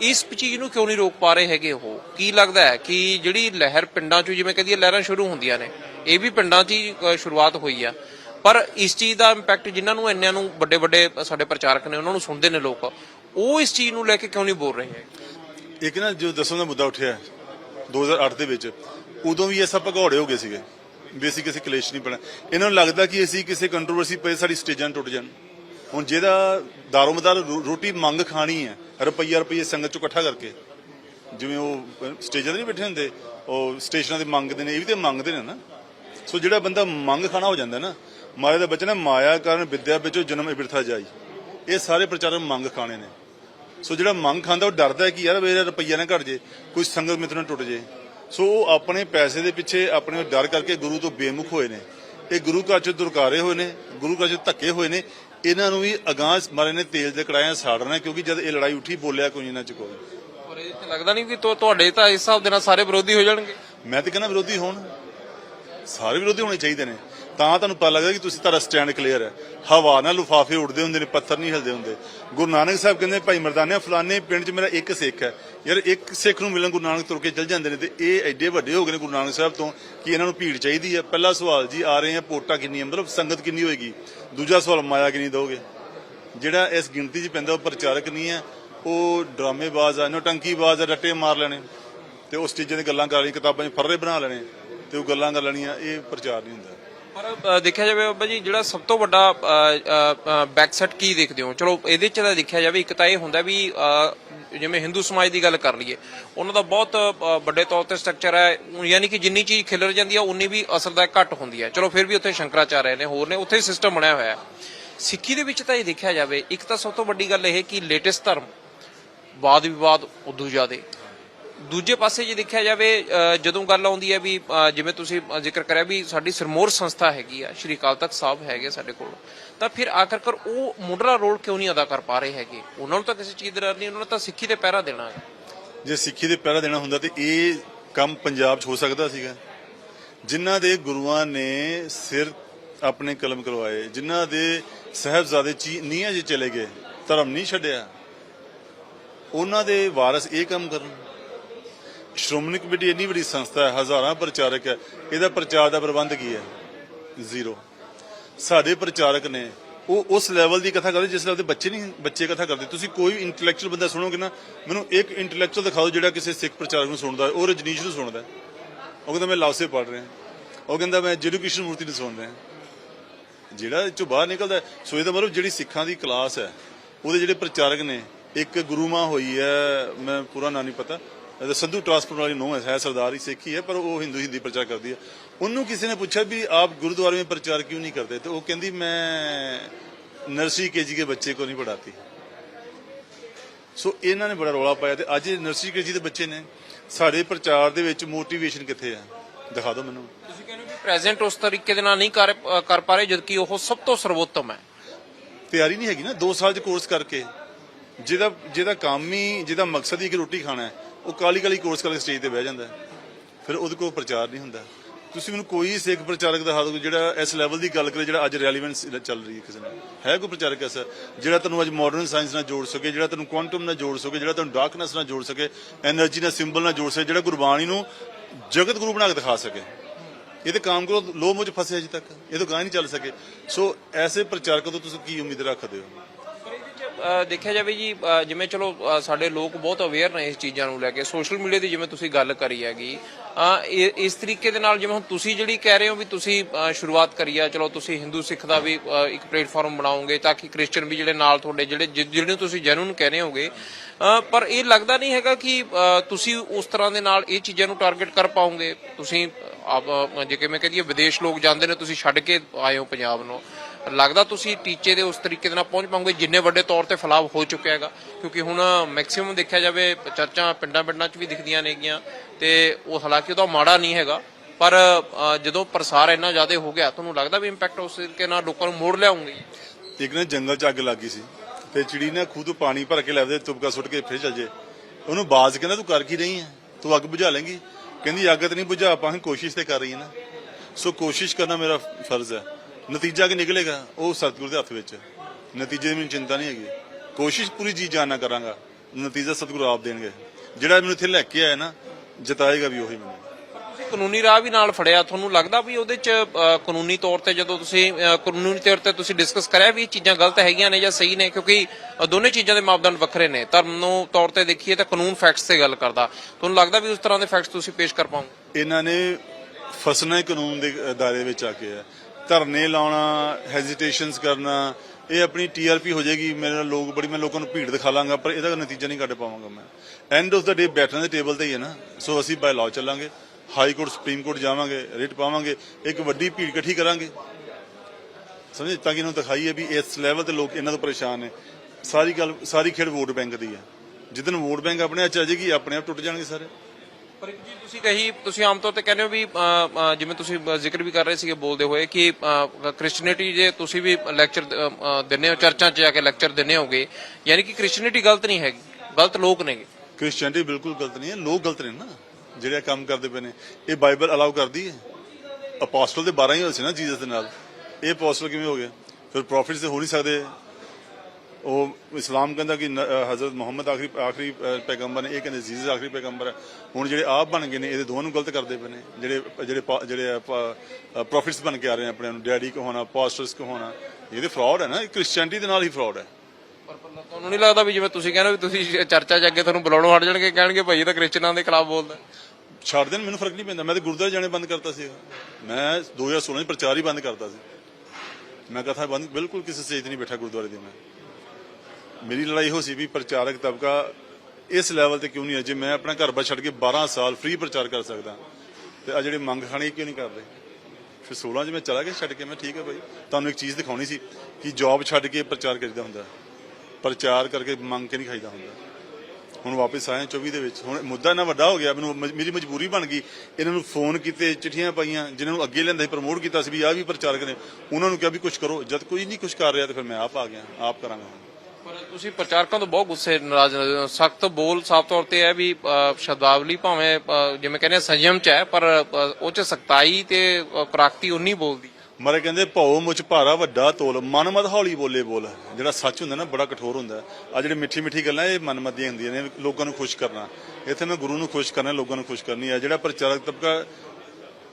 ਇਸ ਚੀਜ਼ ਨੂੰ ਕਿਉਂ ਨਹੀਂ ਰੋਕ ਪਾ ਰਹੇ ਹੈਗੇ ਉਹ? ਕੀ ਲੱਗਦਾ ਹੈ ਕਿ ਜਿਹੜੀ ਲਹਿਰ ਪਿੰਡਾਂ 'ਚੋਂ ਜਿਵੇਂ ਕਹਦੀ ਲਹਿਰਾਂ ਸ਼ੁਰੂ ਹੁੰਦੀਆਂ ਨੇ ਇਹ ਵੀ ਪਿੰਡਾਂ 'ਚ ਹੀ ਅ, ਸ਼ੁਰੂਆਤ ਹੋਈ ਆ। ਪਰ ਇਸ ਚੀਜ਼ ਦਾ ਇੰਪੈਕਟ ਜਿਨ੍ਹਾਂ ਨੂੰ ਇੰਨਿਆਂ ਨੂੰ ਵੱਡੇ ਵੱਡੇ ਸਾਡੇ ਪ੍ਰਚਾਰਕ ਨੇ ਉਹਨਾਂ ਨੂੰ ਸੁਣਦੇ ਨੇ ਲੋਕ ਉਹ ਇਸ ਚੀਜ਼ ਨੂੰ ਲੈ ਕੇ ਕਿਉਂ ਨਹੀਂ ਬੋਲ ਰਹੇ ਹੈ ਇੱਕ ਨਾ ਜੋ ਦਸਵਾਂ ਦਾ ਮੁੱਦਾ ਉੱਠਿਆ 2008 ਦੇ ਵਿੱਚ ਉਦੋਂ ਵੀ ਇਹ ਸਭ ਭਗੌੜੇ ਹੋ ਗਏ ਸੀਗੇ। ਵੀ ਅਸੀਂ ਕਿਸੇ ਕਲੇਸ਼ ਨਹੀਂ ਪੈਣਾ। ਇਹਨਾਂ ਨੂੰ ਲੱਗਦਾ ਕਿ ਅਸੀਂ ਕਿਸੇ ਕੰਟਰੋਵਰਸੀ ਪਏ ਸਾਡੀ ਸਟੇਜਾਂ ਟੁੱਟ ਜਾਣ। ਹੁਣ ਜਿਹਦਾ ਦਾਰੋਮਦਾਰ ਰੋ- ਰੋਟੀ ਮੰਗ ਖਾਣੀ ਹੈ, ਰੁਪਈਆ, ਰੁਪਈਏ ਸੰਗਤ ਚੋਂ ਇਕੱਠਾ ਕਰਕੇ। ਜਿਵੇਂ ਉਹ ਸਟੇਜਾਂ ਤੇ ਨਹੀਂ ਬੈਠੇ ਹੁੰਦੇ, ਉਹ ਸਟੇਸ਼ਨਾਂ ਤੇ ਮੰਗਦੇ ਨੇ, ਇਹ ਵੀ ਤੇ ਮੰਗਦੇ ਨੇ ਨਾ। ਸੋ ਜਿਹੜਾ ਬੰਦਾ ਮੰਗ ਖਾਣਾ ਹੋ ਜਾਂਦਾ ਨਾ, ਮਾਇਆ ਦਾ ਬਚਨ ਹੈ, ਮਾਇਆ ਕਾਰਨ ਵਿਦਿਆ ਵਿੱਚੋਂ ਜਨਮ ਬਿਰਥਾ ਜਾਈ। ਇਹ ਸਾਰੇ ਪ੍ਰਚਾਰਕ ਮੰਗ ਖਾਣੇ ਨੇ। ਸੋ ਜਿਹੜਾ ਮੰਗ ਖਾਂਦਾ, ਉਹ ਡਰਦਾ ਕਿ ਯਾਰ, ਮੇਰਾ ਰੁਪਈਆ ਨਾ ਘਟ ਜੇ ਕੋਈ ਸੰਗਤ ਮਿੱਤਰ ਨਾ ਟੁੱਟ ਜੇ ਸੋ ਆਪਣੇ ਪੈਸੇ ਦੇ ਪਿੱਛੇ ਆਪਣੇ ਡਰ ਕਰਕੇ ਗੁਰੂ ਤੋਂ ਬੇਮੁਖ ਹੋਏ ਨੇ ਇਹ ਗੁਰੂ ਘਰ ਚ ਦੁਰਕਾਰੇ ਹੋਏ ਨੇ ਗੁਰੂ ਘਰ ਚ ਧੱਕੇ ਹੋਏ ਨੇ ਇਹਨਾਂ ਨੂੰ ਵੀ ਅਗਾਂਹ ਮਾਰੇ ਨੇ ਤੇਲ ਦੇ ਕੜਾਇਆਂ ਸਾੜਨਾ ਕਿਉਂਕਿ ਜਦ ਇਹ ਲੜਾਈ ਉੱਠੀ ਬੋਲਿਆ ਕੋਈ ਇਹਨਾਂ ਚ ਕੋਈ। ਪਰ ਇਹ ਤੇ ਲੱਗਦਾ ਨਹੀਂ ਕਿ ਤੁਹਾਡੇ ਤਾਂ ਇਸ ਹਿਸਾਬ ਦੇ ਨਾਲ ਸਾਰੇ ਵਿਰੋਧੀ ਹੋ ਜਾਣਗੇ। ਮੈਂ ਤਾਂ ਕਹਿੰਦਾ ਵਿਰੋਧੀ ਹੋਣ। ਸਾਰੇ ਵਿਰੋਧੀ ਹੋਣੇ ਚਾਹੀਦੇ ਨੇ। ਤਾਂ ਤੁਹਾਨੂੰ ਪਤਾ ਲੱਗਦਾ ਕਿ ਤੁਸੀਂ ਤੁਹਾਡਾ ਸਟੈਂਡ ਕਲੀਅਰ ਹੈ। ਹਵਾ ਨਾਲ ਲਿਫਾਫੇ ਉੱਡਦੇ ਹੁੰਦੇ ਨੇ, ਪੱਥਰ ਨਹੀਂ ਹਿਲਦੇ ਹੁੰਦੇ। ਗੁਰੂ ਨਾਨਕ ਸਾਹਿਬ ਕਹਿੰਦੇ ਭਾਈ ਮਰਦਾਨਿਆ ਫਲਾਣੇ ਪਿੰਡ 'ਚ ਮੇਰਾ ਇੱਕ ਸਿੱਖ ਹੈ। ਯਾਰ, ਇੱਕ ਸਿੱਖ ਨੂੰ ਮਿਲਣ ਗੁਰੂ ਨਾਨਕ ਤੁਰ ਕੇ ਚੱਲ ਜਾਂਦੇ ਨੇ ਤੇ ਇਹ ਐਡੇ ਵੱਡੇ ਹੋ ਗਏ ਨੇ ਗੁਰੂ ਨਾਨਕ ਸਾਹਿਬ ਤੋਂ ਕਿ ਇਹਨਾਂ ਨੂੰ ਭੀੜ ਚਾਹੀਦੀ ਹੈ। ਪਹਿਲਾ ਸਵਾਲ ਜੀ, ਆ ਰਹੇ ਆ ਪੋਟਾ ਕਿੰਨੀ ਹੈ ਮਤਲਬ ਸੰਗਤ ਕਿੰਨੀ ਹੋਏਗੀ? ਦੂਜਾ ਸਵਾਲ, ਮਾਇਆ ਕਿੰਨੀ ਦੋਗੇ ਜਿਹੜਾ ਇਸ ਗਿਣਤੀ 'ਚ ਪੈਂਦਾ ਉਹ ਪ੍ਰਚਾਰਕ ਨਹੀਂ ਹੈ। ਉਹ ਡਰਾਮੇਬਾਜ਼ ਆ ਨੋਟੰਕੀਬਾਜ਼ ਆ, ਰੱਟੇ ਮਾਰ ਲੈਣੇ। ਤੇ ਉਸ ਚੀਜ਼ਾਂ ਦੀ ਗੱਲਾਂ ਕਰ ਲਈ, ਕਿਤਾਬਾਂ 'ਚ ਫਰਰੇ ਬਣਾ ਲੈਣੇ। ਤੇ ਉਹ ਗੱਲਾਂ ਕਰ ਲੈਣੀਆਂ, ਇਹ ਪ੍ਰਚਾਰ ਨਹੀਂ ਹੁੰਦਾ। ਪਰ ਦੇਖਿਆ ਜਾਵੇ ਬਾਬਾ ਜੀ, ਜਿਹੜਾ ਸਭ ਤੋਂ ਵੱਡਾ ਬੈਕਸੈਟ ਕੀ ਦੇਖਦੇ ਹੋ? ਚਲੋ, ਇਹਦੇ ਚ ਤਾਂ ਦੇਖਿਆ ਜਾਵੇ, ਇੱਕ ਤਾਂ ਇਹ ਹੁੰਦਾ ਵੀ ਜਿਵੇਂ ਹਿੰਦੂ ਸਮਾਜ ਦੀ ਗੱਲ ਕਰ ਲਈਏ, ਉਹਨਾਂ ਦਾ ਬਹੁਤ ਵੱਡੇ ਤੌਰ ਤੇ ਸਟਰਕਚਰ ਹੈ ਯਾਨੀ ਕਿ ਜਿੰਨੀ ਚੀਜ਼ ਖਿਲਰ ਜਾਂਦੀ ਹੈ ਉਨੀ ਵੀ ਅਸਲ ਦਾ ਘੱਟ ਹੁੰਦੀ ਹੈ। ਚਲੋ, ਫਿਰ ਵੀ ਉੱਥੇ ਸ਼ੰਕਰਾਚਾਰਿਆ ਨੇ, ਹੋਰ ਨੇ, ਉੱਥੇ ਸਿਸਟਮ ਬਣਿਆ ਹੋਇਆ ਹੈ। ਸਿੱਖੀ ਦੇ ਵਿੱਚ ਤਾਂ ਇਹ ਦੇਖਿਆ ਜਾਵੇ, ਇੱਕ ਤਾਂ ਸਭ ਤੋਂ ਵੱਡੀ ਗੱਲ ਇਹ ਕਿ ਲੇਟੈਸਟ ਧਰਮ ਵਾਦ ਵਿਵਾਦ ਉਦੋਂ ਜ਼ਿਆਦੇ। ਦੂਜੇ ਪਾਸੇ ਜੇ ਦੇਖਿਆ ਜਾਵੇ ਜਦੋਂ ਗੱਲ ਆਉਂਦੀ ਹੈ ਵੀ ਜਿਵੇਂ ਤੁਸੀਂ ਜ਼ਿਕਰ ਕਰਿਆ ਵੀ ਸਾਡੀ ਸਰਮੋਰ ਸੰਸਥਾ ਹੈਗੀ ਆ, ਸ਼੍ਰੀ ਅਕਾਲ ਤਖਤ ਸਾਹਿਬ ਹੈਗੇ ਸਾਡੇ ਕੋਲ, ਤਾਂ ਫਿਰ ਆਖਰਕਾਰ ਉਹ ਮੁੱਢਲਾ ਰੋਲ ਕਿਉਂ ਨਹੀਂ ਅਦਾ ਕਰ ਪਾ ਰਹੇ ਹੈਗੇ? ਉਹਨਾਂ ਨੂੰ ਤਾਂ ਕਿਸੇ ਚੀਜ਼ ਦਾ ਡਰ ਨਹੀਂ, ਉਹਨਾਂ ਨੂੰ ਤਾਂ ਸਿੱਖੀ ਦੇ ਪਹਿਰਾ ਦੇਣਾ ਹੈ। ਜੇ ਸਿੱਖੀ ਦੇ ਪਹਿਰਾ ਦੇਣਾ ਹੁੰਦਾ ਤੇ ਇਹ ਕੰਮ ਪੰਜਾਬ 'ਚ ਹੋ ਸਕਦਾ ਸੀਗਾ। ਜਿਨ੍ਹਾਂ ਦੇ ਗੁਰੂਆਂ ਨੇ ਸਿਰ ਆਪਣੇ ਕਲਮ ਕਰਵਾਏ, ਜਿਨ੍ਹਾਂ ਦੇ ਸਹਿਬਜ਼ਾਦੇ ਚੀ, ਨੀਹਾਂ 'ਚ ਚਲੇ ਗਏ, ਧਰਮ ਨਹੀਂ ਛੱਡਿਆ, ਉਹਨਾਂ ਦੇ ਵਾਰਸ ਇਹ ਕੰਮ ਕਰਨ। ਸ਼੍ਰੋਮਣੀ ਕਮੇਟੀ ਇੰਨੀ ਵੱਡੀ ਸੰਸਥਾ ਹੈ ਹਜ਼ਾਰਾਂ ਪ੍ਰਚਾਰਕ ਹੈ ਇਹਦਾ ਪ੍ਰਚਾਰ ਦਾ ਪ੍ਰਬੰਧ ਕੀ ਹੈ? ਜ਼ੀਰੋ ਸਾਡੇ ਪ੍ਰਚਾਰਕ ਨੇ ਉਹ ਉਸ ਲੈਵਲ ਦੀ ਕਥਾ ਕਰਦੇ ਜਿਸ ਲੈਵਲ ਦੇ ਬੱਚੇ ਨਹੀਂ ਬੱਚੇ ਕਥਾ ਕਰਦੇ। ਤੁਸੀਂ ਕੋਈ ਵੀ ਇੰਟੈਲੈਕਚੁਅਲ ਬੰਦਾ ਸੁਣੋਗੇ ਨਾ ਮੈਨੂੰ ਇੱਕ ਇੰਟੈਲੈਕਚੁਅਲ ਦਿਖਾਓ ਜਿਹੜਾ ਕਿਸੇ ਸਿੱਖ ਪ੍ਰਚਾਰਕ ਨੂੰ ਸੁਣਦਾ ਉਹ ਰਜਨੀਸ਼ ਨੂੰ ਸੁਣਦਾ ਉਹ ਕਹਿੰਦਾ ਮੈਂ ਲਾਸੇ ਪੜ ਰਿਹਾ ਉਹ ਕਹਿੰਦਾ ਮੈਂ ਜੇਡੂ ਕ੍ਰਿਸ਼ਨ ਮੂਰਤੀ ਨੂੰ ਸੁਣ ਰਿਹਾ ਜਿਹੜਾ ਇਹ ਚੋਂ ਬਾਹਰ ਨਿਕਲਦਾ ਹੈ, ਸੋ ਇਹਦਾ ਮਤਲਬ ਜਿਹੜੀ ਸਿੱਖਾਂ ਦੀ ਕਲਾਸ ਹੈ ਉਹਦੇ ਜਿਹੜੇ ਪ੍ਰਚਾਰਕ ਨੇ ਇੱਕ ਗੁਰੂ ਮਾਂ ਹੋਈ ਹੈ ਮੈਂ ਪੂਰਾ ਨਾਂ ਨਹੀਂ ਪਤਾ ਸੰਧੂ ਟ੍ਰਾਂਸਪੋਰਟ ਵਾਲੀ ਨੂੰ ਹੈ ਸਰਦਾਰ ਹੀ ਸਿੱਖੀ ਹੈ ਪਰ ਉਹ ਹਿੰਦੂ ਹਿੰਦੀ ਪ੍ਰਚਾਰ ਕਰਦੀ ਹੈ। ਉਹਨੂੰ ਕਿਸੇ ਨੇ ਪੁੱਛਿਆ ਵੀ ਆਪ ਗੁਰਦੁਆਰੇ ਵਿੱਚ ਪ੍ਰਚਾਰ ਕਿਉਂ ਨਹੀਂ ਕਰਦੇ? ਤੇ ਉਹ ਕਹਿੰਦੀ ਮੈਂ ਨਰਸਰੀ ਕੇਜੀ ਦੇ ਬੱਚੇ ਕੋ ਨਹੀਂ ਪੜਾਤੀ ਸੋ ਇਹਨਾਂ ਨੇ ਬੜਾ ਰੋਲਾ ਪਾਇਆ ਤੇ ਅੱਜ ਨਰਸਰੀ ਕੇਜੀ ਦੇ ਬੱਚੇ ਨੇ। ਸਾਡੇ ਪ੍ਰਚਾਰ ਦੇ ਵਿੱਚ ਮੋਟੀਵੇਸ਼ਨ ਕਿੱਥੇ ਆ ਦਿਖਾ ਦਿਓ ਮੈਨੂੰ। ਪ੍ਰੈਜ਼ੈਂਟ ਉਸ ਤਰੀਕੇ ਦੇ ਨਾਲ ਨਹੀਂ ਕਰ ਕਰ ਪਾ ਰਹੇ ਜਦਕਿ ਉਹ ਸਭ ਤੋਂ ਸਰਵੋਤਮ ਹੈ। ਤਿਆਰੀ ਨਹੀਂ ਹੈਗੀ ਨਾ 2 ਸਾਲ ਦੇ ਕੋਰਸ ਕਰਕੇ। ਜਿਹਦਾ ਜਿਹਦਾ ਕੰਮ ਹੀ ਜਿਹਦਾ ਮਕਸਦ ਹੀ ਕਿ ਰੋਟੀ ਖਾਣਾ ਹੈ। ਉਹ ਕਾਲੀ ਕਾਲੀ ਕੋਰਸ ਕਰਕੇ ਸਟੇਜ ਤੇ ਬਹਿ ਜਾਂਦਾ ਫਿਰ ਉਹਦੇ ਕੋਲ ਪ੍ਰਚਾਰ ਨਹੀਂ ਹੁੰਦਾ। ਤੁਸੀਂ ਮੈਨੂੰ ਕੋਈ ਸਿੱਖ ਪ੍ਰਚਾਰਕ ਦਿਖਾ ਦਿਓ ਜਿਹੜਾ ਇਸ ਲੈਵਲ ਦੀ ਗੱਲ ਕਰੇ ਜਿਹੜਾ ਅੱਜ ਰੈਲੀਵੈਂਸ ਚੱਲ ਰਹੀ ਹੈ ਕਿਸੇ ਨਾਲ। ਹੈ ਕੋਈ ਪ੍ਰਚਾਰਕ ਐਸਾ ਜਿਹੜਾ ਤੁਹਾਨੂੰ ਅੱਜ ਮਾਡਰਨ ਸਾਇੰਸ ਨਾਲ ਜੋੜ ਸਕੇ, ਜਿਹੜਾ ਤੁਹਾਨੂੰ ਕੁਆਂਟਮ ਨਾਲ ਜੋੜ ਸਕੇ, ਜਿਹੜਾ ਤੁਹਾਨੂੰ ਡਾਰਕਨੈਸ ਨਾਲ ਜੋੜ ਸਕੇ ਐਨਰਜੀ ਨਾਲ ਸਿੰਬਲ ਨਾਲ ਜੋੜ ਸਕੇ, ਜਿਹੜਾ ਗੁਰਬਾਣੀ ਨੂੰ ਜਗਤ ਗੁਰੂ ਬਣਾ ਕੇ ਦਿਖਾ ਸਕੇ। ਇਹ ਤੇ ਕਾਮ ਕਰੋ ਲੋ ਮੁਝ ਫਸੇ ਅਜੇ ਤੱਕ। ਇਹ ਤੋਂ ਗਾਂ ਨਹੀਂ ਚੱਲ ਸਕੇ। ਸੋ ਐਸੇ ਪ੍ਰਚਾਰਕ ਤੋਂ ਤੁਸੀਂ ਕੀ ਉਮੀਦ ਰੱਖਦੇ ਹੋ? ਦੇਖਿਆ ਜਾਵੇ ਜੀ ਜਿਵੇਂ ਚਲੋ ਸਾਡੇ ਲੋਕ ਬਹੁਤ ਅਵੇਅਰ ਨੇ ਇਸ ਚੀਜ਼ਾਂ ਨੂੰ ਲੈ ਕੇ। ਸੋਸ਼ਲ ਮੀਡੀਆ ਦੀ ਜਿਵੇਂ ਤੁਸੀਂ ਗੱਲ ਕਰੀ ਹੈਗੀ ਇਸ ਤਰੀਕੇ ਦੇ ਨਾਲ ਜਿਵੇਂ ਹੁਣ ਤੁਸੀਂ ਜਿਹੜੀ ਕਹਿ ਰਹੇ ਹੋ ਵੀ ਤੁਸੀਂ ਸ਼ੁਰੂਆਤ ਕਰੀ ਆ ਚਲੋ ਤੁਸੀਂ ਹਿੰਦੂ ਸਿੱਖ ਦਾ ਵੀ ਇੱਕ ਪਲੇਟਫਾਰਮ ਬਣਾਓਗੇ ਤਾਂ ਕਿ ਕ੍ਰਿਸਚੀਅਨ ਵੀ ਜਿਹੜੇ ਨਾਲ ਤੁਹਾਡੇ ਜਿਹੜੇ ਜਿਹਨੂੰ ਤੁਸੀਂ ਜੈਨੂਨ ਕਹਿ ਰਹੇ ਹੋਗੇ ਪਰ ਇਹ ਲੱਗਦਾ ਨਹੀਂ ਹੈਗਾ ਕਿ ਤੁਸੀਂ ਉਸ ਤਰ੍ਹਾਂ ਦੇ ਨਾਲ ਇਹ ਚੀਜ਼ਾਂ ਨੂੰ ਟਾਰਗੇਟ ਕਰ ਪਾਓਗੇ। ਤੁਸੀਂ ਆਪ ਅ, ਜੇ ਕਿਵੇਂ ਕਹਦੀਏ ਵਿਦੇਸ਼ ਲੋਕ ਜਾਂਦੇ ਨੇ ਤੁਸੀਂ ਛੱਡ ਕੇ ਆਏ ਹੋ ਪੰਜਾਬ ਨੂੰ। ਲੱਗਦਾ ਤੁਸੀਂ ਟੀਚੇ ਦੇ ਉਸ ਤਰੀਕੇ ਦੇ ਨਾਲ ਪਹੁੰਚ ਪਾਓਗੇ, ਜਿੰਨੇ ਵੱਡੇ ਤੌਰ ਤੇ ਫੈਲਾਅ ਹੋ ਚੁੱਕਿਆ ਹੈਗਾ। ਕਿਉਂਕਿ ਹੁਣ ਮੈਕਸਿਮਮ ਦੇਖਿਆ ਜਾਵੇ, ਚਰਚਾਂ ਪਿੰਡਾਂ ਪਿੰਡਾਂ 'ਚ ਵੀ ਦਿਖਦੀਆਂ ਨੇਗੀਆਂ ਤੇ ਉਹ ਹਾਲਾਂਕਿ ਉਹਦਾ ਮਾੜਾ ਨਹੀਂ ਹੈਗਾ। ਪਰ ਜਦੋਂ ਪ੍ਰਸਾਰ ਇੰਨਾ ਜ਼ਿਆਦਾ ਹੋ ਗਿਆ, ਤੁਹਾਨੂੰ ਲੱਗਦਾ ਵੀ ਇੰਪੈਕਟ ਉਸ ਤਰੀਕੇ ਨਾਲ ਲੋਕਾਂ ਨੂੰ ਮੋੜ ਲਿਆਉਂਗੇ? ਇੱਕ ਨਾ ਜੰਗਲ 'ਚ ਅੱਗ ਲੱਗੀ ਸੀ ਤੇ ਚਿੜੀ ਨੇ ਖੁਦ ਪਾਣੀ ਭਰ ਕੇ ਲੈਵਦੇ ਤੁਪਕਾ ਸੁੱਟ ਕੇ ਫਿਰ ਚੱਲ ਜੇ। ਉਹਨੂੰ ਬਾਜ਼ ਕਹਿੰਦਾ, ਤੂੰ ਕਰ ਕੀ ਰਹੀ ਹੈ? ਤੂੰ ਅੱਗ ਬੁਝਾ ਲੇਂਗੀ? ਕਹਿੰਦੀ, ਅੱਗ ਤੇ ਨਹੀਂ ਬੁਝਾ ਪਾਹੀਂ ਕੋਸ਼ਿਸ਼ ਤੇ ਕਰ ਰਹੀ ਹੈ ਨਾ। ਸੋ ਕੋਸ਼ਿਸ਼ ਕਰਨਾ ਮੇਰਾ ਫਰਜ਼ ਹੈ। ਨਤੀਜਾ ਕੀ ਨਿਕਲੇਗਾ? ਉਹ ਸਤਿਗੁਰ ਦੇ ਹੱਥ ਵਿੱਚ। ਨਤੀਜੇ ਦੀ ਮੈਨੂੰ ਚਿੰਤਾ ਨਹੀਂ ਹੈਗੀ। ਕੋਸ਼ਿਸ਼ ਪੂਰੀ ਜੀ ਜਾਨ ਨਾਲ ਕਰਾਂਗਾ। ਨਤੀਜਾ ਸਤਿਗੁਰੂ ਆਪ ਦੇਣਗੇ। ਜਿਹੜਾ ਮੈਨੂੰ ਇੱਥੇ ਲੈ ਕੇ ਆਇਆ ਨਾ ਜਿਤਾਏਗਾ ਵੀ ਉਹੀ ਮੈਨੂੰ। ਤੁਸੀਂ ਕਾਨੂੰਨੀ ਰਾਹ ਵੀ ਨਾਲ ਫੜਿਆ। ਤੁਹਾਨੂੰ ਲੱਗਦਾ ਵੀ ਉਹਦੇ ਚ ਕਾਨੂੰਨੀ ਤੌਰ ਤੇ ਜਦੋਂ ਤੁਸੀਂ ਕਾਨੂੰਨੀ ਤੌਰ ਤੇ ਤੁਸੀਂ ਡਿਸਕਸ ਕਰਿਆ ਵੀ ਇਹ ਚੀਜ਼ਾਂ ਗਲਤ ਹੈਗੀਆਂ ਨੇ ਜਾਂ ਸਹੀ ਨੇ? ਕਿਉਂਕਿ ਦੋਨੇ ਚੀਜ਼ਾਂ ਦੇ ਮਾਪਦੰਡ ਵੱਖਰੇ ਨੇ। ਧਰਮ ਨੂੰ ਤੌਰ ਤੇ ਦੇਖੀਏ ਤਾਂ ਕਾਨੂੰਨ ਫੈਕਟਸ ਤੇ ਗੱਲ ਕਰਦਾ। ਤੁਹਾਨੂੰ ਲੱਗਦਾ ਵੀ ਉਸ ਤਰ੍ਹਾਂ ਦੇ ਫੈਕਟਸ ਤੁਸੀਂ ਪੇਸ਼ ਕਰ ਪਾਓਗੇ? ਇਹਨਾਂ ਨੇ ਫਸਣਾ ਹੀ ਕਾਨੂੰਨ ਦੇ ਦਾਇਰੇ ਵਿੱਚ ਆ ਕੇ ਹੈ ਧਰਨੇ ਲਾਉਣਾ ਹੈਜ਼ਿਟੇਸ਼ਨਸ ਕਰਨਾ, ਇਹ ਆਪਣੀ ਟੀਆਰਪੀ ਹੋ ਜਾਏਗੀ। ਮੇਰੇ ਨਾਲ ਲੋਕ ਬੜੀ, ਮੈਂ ਲੋਕਾਂ ਨੂੰ ਭੀੜ ਦਿਖਾ ਲਾਂਗਾ, ਪਰ ਇਹਦਾ ਨਤੀਜਾ ਨਹੀਂ ਕੱਢ ਪਾਵਾਂਗਾ ਮੈਂ। ਐਂਡ ਆਫ ਦਾ ਡੇ ਬੈਠਣ ਦੇ ਟੇਬਲ ਤੇ ਹੀ ਹੈ ਨਾ। ਸੋ ਅਸੀਂ ਬਾਈ ਲਾਅ ਚੱਲਾਂਗੇ। ਹਾਈ ਕੋਰਟ ਸੁਪਰੀਮ ਕੋਰਟ ਜਾਵਾਂਗੇ ਰਿਟ ਪਾਵਾਂਗੇ। ਇੱਕ ਵੱਡੀ ਭੀੜ ਇਕੱਠੀ ਕਰਾਂਗੇ। ਸਮਝ? ਤਾਂ ਕਿ ਇਹਨਾਂ ਨੂੰ ਦਿਖਾਈਏ ਵੀ ਇਸ ਲੈਵਲ ਤੇ ਲੋਕ ਇਹਨਾਂ ਤੋਂ ਪਰੇਸ਼ਾਨ ਨੇ। ਸਾਰੀ ਗੱਲ, ਸਾਰੀ ਖੇਡ ਵੋਟ ਬੈਂਕ ਦੀ ਹੈ। ਜਿੱਦਨ ਵੋਟ ਬੈਂਕ ਆਪਣੇ ਆਪ ਚ ਆ ਜਾਏਗੀ, ਆਪਣੇ ਆਪ ਟੁੱਟ ਜਾਣਗੇ ਸਾਰੇ। ਪਰ ਇੱਕ ਜੀ ਤੁਸੀਂ ਕਹੀ ਤੁਸੀਂ ਆਮ ਤੌਰ ਤੇ ਕਹਿੰਦੇ ਹੋ ਵੀ ਅ, ਅ, ਜਿਵੇਂ ਤੁਸੀਂ ਅ, ਜ਼ਿਕਰ ਵੀ ਕਰ ਰਹੇ ਸੀਗੇ ਬੋਲਦੇ ਹੋਏ ਕਿ ਕ੍ਰਿਸਚੀਅਨਿਟੀ ਜੇ ਤੁਸੀਂ ਵੀ ਲੈਕਚਰ ਦਿੰਦੇ ਹੋ ਚਰਚਾਂ 'ਚ ਜਾ ਕੇ ਲੈਕਚਰ ਦਿੰਦੇ ਹੋਗੇ ਯਾਨੀ ਕਿ ਕ੍ਰਿਸਚੀਅਨਿਟੀ ਗਲਤ ਨਹੀਂ ਹੈਗੀ ਗਲਤ ਲੋਕ ਨੇਗੇ। ਕ੍ਰਿਸਚੀਅਨਟੀ ਬਿਲਕੁਲ ਗਲਤ ਨਹੀਂ ਹੈ ਲੋਕ ਗਲਤ ਨੇ ਨਾ ਜਿਹੜੇ ਇਹ ਕੰਮ ਕਰਦੇ ਪਏ ਨੇ। ਇਹ ਬਾਈਬਲ ਅਲਾਉ ਕਰਦੀ ਹੈ। ਅਪੋਸਟਲ ਦੇ 12 ਹੀ ਹੋਏ ਸੀ ਨਾ ਜੀਸਸ ਦੇ ਨਾਲ। ਇਹ ਅਪੋਸਟਲ ਕਿਵੇਂ ਹੋ ਗਏ? ਫਿਰ ਪ੍ਰੋਫਿਟਸ ਤੇ ਹੋ ਨਹੀਂ ਸਕਦੇ। ਉਹ ਇਸਲਾਮ ਕਹਿੰਦਾ ਕਿ ਹਜ਼ਰਤ ਮੁਹੰਮਦ ਆਖਰੀ ਆਖਰੀ ਪੈਗੰਬਰ ਨੇ ਇਹ ਕਹਿੰਦੇ ਜੀਸਸ ਆਖਰੀ ਪੈਗੰਬਰ ਹੈ। ਹੁਣ ਜਿਹੜੇ ਆਪ ਬਣ ਗਏ ਨੇ ਇਹਦੇ ਦੋਵਾਂ ਨੂੰ ਗਲਤ ਕਰਦੇ ਪਏ ਨੇ। ਜਿਹੜੇ ਜਿਹੜੇ ਜਿਹੜੇ ਪ੍ਰੋਫਿਟਸ ਬਣ ਕੇ ਆ ਰਹੇ ਨੇ ਆਪਣੇ ਨੂੰ ਡੈਡੀ ਕੋ ਹੋਣਾ ਪਾਸਟਰਸ ਕੋ ਹੋਣਾ ਇਹ ਤੇ ਫਰਾਡ ਹੈ ਨਾ ਕ੍ਰਿਸਚੀਅਨਟੀ ਦੇ ਨਾਲ ਹੀ ਫਰਾਡ ਹੈ। ਪਰ ਪਰ ਤੁਹਾਨੂੰ ਨਹੀਂ ਲੱਗਦਾ ਵੀ ਜਿਵੇਂ ਤੁਸੀਂ ਕਹਿੰਦੇ ਹੋ ਵੀ ਤੁਸੀਂ ਚਰਚਾ 'ਚ ਅੱਗੇ ਤੁਹਾਨੂੰ ਬੁਲਾਉਣੋਂ ਹਟ ਜਾਣਗੇ ਕਹਿਣਗੇ ਭਾਈ ਇਹ ਤਾਂ ਕ੍ਰਿਸਚਨਾਂ ਦੇ ਖਿਲਾਫ ਬੋਲਦਾ ਛੱਡ ਦੇਣ ਮੈਨੂੰ ਫ਼ਰਕ ਨਹੀਂ ਪੈਂਦਾ। ਮੈਂ ਤੇ ਗੁਰਦੁਆਰੇ ਜਾਣੇ ਬੰਦ ਕਰਤਾ ਸੀ ਮੈਂ 2016 ਚ ਪ੍ਰਚਾਰ ਹੀ ਬੰਦ ਕਰਤਾ ਸੀ। ਮੈਂ ਕਥਾ ਬੰਦ ਬਿਲਕੁਲ ਕਿਸੇ ਸਟੇਜ ਤੇ ਨਹੀਂ ਬੈਠਾ ਗੁਰਦੁਆਰੇ ਦੀ ਮੈਂ। ਮੇਰੀ ਲੜਾਈ ਹੋ ਸੀ ਵੀ ਪ੍ਰਚਾਰਕ ਤਬਕਾ ਇਸ ਲੈਵਲ ਤੇ ਕਿਉਂ ਨਹੀਂ ਹੈ? ਜੇ ਮੈਂ ਆਪਣਾ ਘਰ ਬਾਰ ਛੱਡ ਕੇ 12 ਸਾਲ ਫ੍ਰੀ ਪ੍ਰਚਾਰ ਕਰ ਸਕਦਾ, ਤੇ ਆ ਜਿਹੜੇ ਮੰਗ ਖਾਣੇ ਕਿਉਂ ਨਹੀਂ ਕਰਦੇ ਫਿਰ 16 ਚ ਮੈਂ ਚਲਾ ਗਿਆ ਛੱਡ ਕੇ, ਮੈਂ ਠੀਕ ਹੈ ਭਾਈ ਤੁਹਾਨੂੰ ਇੱਕ ਚੀਜ਼ ਦਿਖਾਉਣੀ ਸੀ ਕਿ ਜੌਬ ਛੱਡ ਕੇ ਪ੍ਰਚਾਰ ਕਰੀਦਾ ਹੁੰਦਾ, ਪ੍ਰਚਾਰ ਕਰਕੇ ਮੰਗ ਕੇ ਨਹੀਂ ਖਾਈਦਾ ਹੁੰਦਾ। ਹੁਣ ਵਾਪਸ ਆਇਆ ਹਾਂ 24 ਦੇ ਵਿੱਚ, ਹੁਣ ਮੁੱਦਾ ਇੰਨਾ ਵੱਡਾ ਹੋ ਗਿਆ, ਮੈਨੂੰ ਮੇਰੀ ਮਜਬੂਰੀ ਬਣ ਗਈ, ਇਹਨਾਂ ਨੂੰ ਫੋਨ ਕੀਤੇ, ਚਿੱਠੀਆਂ ਪਾਈਆਂ ਜਿਨ੍ਹਾਂ ਨੂੰ ਅੱਗੇ ਲੈਂਦਾ ਸੀ ਪ੍ਰਮੋਟ ਕੀਤਾ ਸੀ ਵੀ ਆਹ ਵੀ ਪ੍ਰਚਾਰਕ ਨੇ, ਉਹਨਾਂ ਨੂੰ ਕਿਹਾ ਵੀ ਕੁਝ ਕਰੋ, ਜਦ ਕੋਈ ਨਹੀਂ ਕੁਝ ਕਰ ਰਿਹਾ, ਤੇ ਫਿਰ ਮੈਂ ਆਪ ਆ ਗਿਆ, ਆਪ ਕਰਾਂਗਾ। ਹੁਣ ਤੁਸੀਂ ਪ੍ਰਚਾਰਕਾਂ ਤੋਂ ਬਹੁਤ ਗੁੱਸੇ ਨਾਰਾਜ਼ ਸਖਤ ਬੋਲ ਸਾਫ਼ ਤੌਰ ਤੇ ਹੈ ਵੀ ਸ਼ਬਦਾਵਲੀ ਭਾਵੇਂ ਜਿਵੇਂ ਕਹਿੰਦੇ ਆ ਚ ਹੈ, ਪਰ ਉਹ ਚ ਸਖਤਾਈ ਤੇ ਪ੍ਰਾਕਤੀ ਉਨੀ ਬੋਲਦੀ ਮਾਰੇ ਕਹਿੰਦੇ, ਭਉ ਮੁਝ ਭਾਰਾ ਵੱਡਾ ਤੋਲ ਮਨਮਤ ਹੌਲੀ ਬੋਲੇ ਬੋਲ। ਜਿਹੜਾ ਸੱਚ ਹੁੰਦਾ ਨਾ, ਬੜਾ ਕਠੋਰ ਹੁੰਦਾ। ਆ ਜਿਹੜੇ ਮਿੱਠੀ ਮਿੱਠੀ ਗੱਲਾਂ, ਇਹ ਮਨਮਤ ਦੀਆਂ ਹੁੰਦੀਆਂ ਨੇ, ਲੋਕਾਂ ਨੂੰ ਖੁਸ਼ ਕਰਨਾ। ਇੱਥੇ ਮੈਂ ਗੁਰੂ ਨੂੰ ਖੁਸ਼ ਕਰਨਾ, ਲੋਕਾਂ ਨੂੰ ਖੁਸ਼ ਕਰਨੀ ਹੈ ਜਿਹੜਾ ਪ੍ਰਚਾਰਕ ਤਬਕਾ